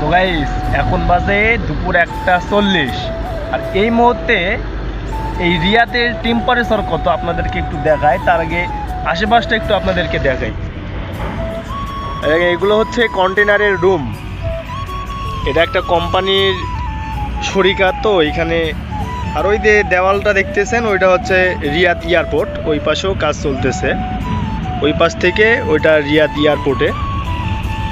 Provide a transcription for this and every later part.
So guys এখন বাজে দুপুর একটা চল্লিশ। আর এই মুহূর্তে এই রিয়াতের টেম্পারেচার কত আপনাদেরকে একটু দেখায় তার আগে আশেপাশটা একটু আপনাদেরকে দেখাই। এগুলো হচ্ছে কন্টেনারের রুম এটা একটা কোম্পানির শরিকা তো এখানে আর ওই যে দেওয়ালটা দেখতেছেন, ওইটা হচ্ছে রিয়াদ এয়ারপোর্ট ওই পাশেও কাজ চলতেছে। ওই পাশ থেকে ওইটা রিয়াদ এয়ারপোর্টে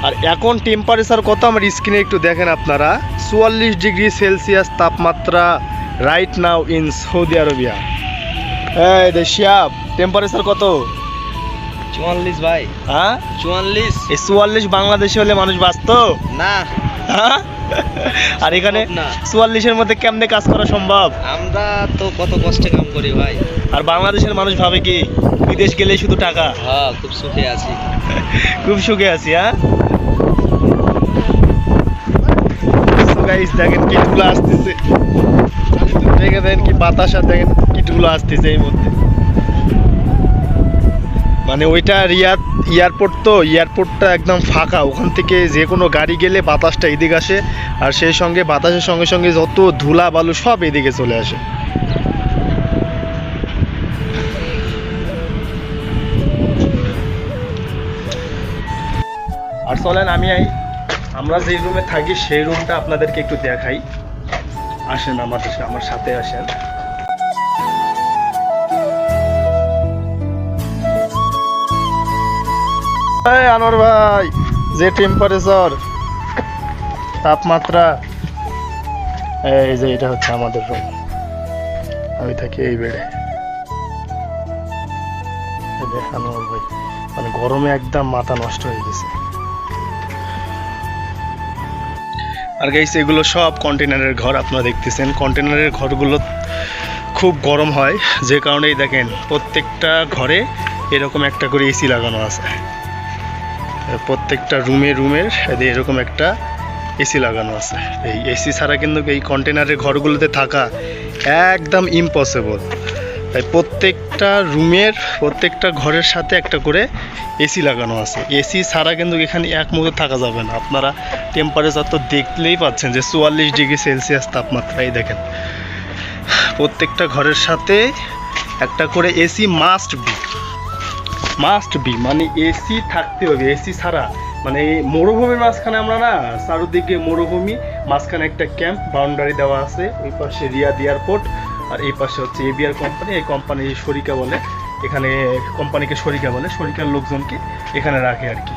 আর এখন টেম্পারেচার কত আমার স্ক্রিনে একটু দেখেন আপনারা? চুয়াল্লিশ ডিগ্রি সেলসিয়াস তাপমাত্রা right now in Saudi Arabia হ্যাঁ শিয়াব টেম্পারেচার কত? চুয়াল্লিশ ভাই। হ্যাঁ? চুয়াল্লিশ। এই চুয়াল্লিশ বাংলাদেশে হলে মানুষ বাঁচত? না। হ্যাঁ? আর এখানে চুয়াল্লিশের মধ্যে কেমনে কাজ করা সম্ভব? আমরা তো কত কষ্টে কাম করি ভাই। আর বাংলাদেশের মানুষ ভাবে কি বিদেশ গেলে শুধু টাকা? হ্যাঁ খুব সুখে আছি। খুব সুখে আছি হ্যাঁ? Guys, দেখেন কিটগুলো আসতেছে। দেখে দেখেন কি বাতাস দেখেন কিটগুলো আসতেছে এই মধ্যে মানে ওইটা রিয়াদ এয়ারপোর্ট তো এয়ারপোর্টটা একদম ফাঁকা। ওখান থেকে যে কোনো গাড়ি গেলে বাতাসটা এদিকে আসে আর সেই সঙ্গে বাতাসের সঙ্গে সঙ্গে যত ধুলা বালু সব এদিকে চলে আসে। আর চলেন আমি আমরা যে রুমে থাকি, সেই রুমটা আপনাদেরকে একটু দেখাই। আসেন আমাদের আমার সাথে আসেন। আনোয়ার ভাই, যে টেম্পারেচার তাপমাত্রা, এই যে এটা হচ্ছে আমাদের রুম আমি থাকি এই বেডে। আনোয়ার ভাই মানে গরমে একদম মাথা নষ্ট হয়ে গেছে। আর গাইস এগুলো সব কন্টেনারের ঘর আপনারা দেখতেছেন। কন্টেনারের ঘরগুলো খুব গরম হয়, যে কারণেই দেখেন প্রত্যেকটা ঘরে এরকম একটা করে এসি লাগানো আছে। প্রত্যেকটা রুমে রুমের এরকম একটা এসি লাগানো আছে। এই এসি ছাড়া কিন্তু এই কন্টেনারের ঘরগুলোতে থাকা একদম ইম্পসিবল তাই প্রত্যেকটা রুমের, প্রত্যেকটা ঘরের সাথে একটা করে এসি লাগানো আছে। এসি ছাড়া কিন্তু এখানে এক মুহূর্তে থাকা যাবে না। আপনারা টেম্পারেচার তো দেখলেই পাচ্ছেন যে চুয়াল্লিশ ডিগ্রি সেলসিয়াস তাপমাত্রাই দেখেন। প্রত্যেকটা ঘরের সাথে একটা করে AC must be must be মানে এসি থাকতে হবে এসি ছাড়া। মানে মরুভূমির মাঝখানে আমরা না, চারদিকে মরুভূমি, মাঝখানে একটা ক্যাম্প বাউন্ডারি দেওয়া আছে, ওই পাশে রিয়াদ এয়ারপোর্ট আর এই পাশে হচ্ছে এবিআর কোম্পানি এই কোম্পানি সরিকা বলে। এখানে কোম্পানিকে সরিকা বলে। সরিকার লোকজনকে এখানে রাখে আর কি।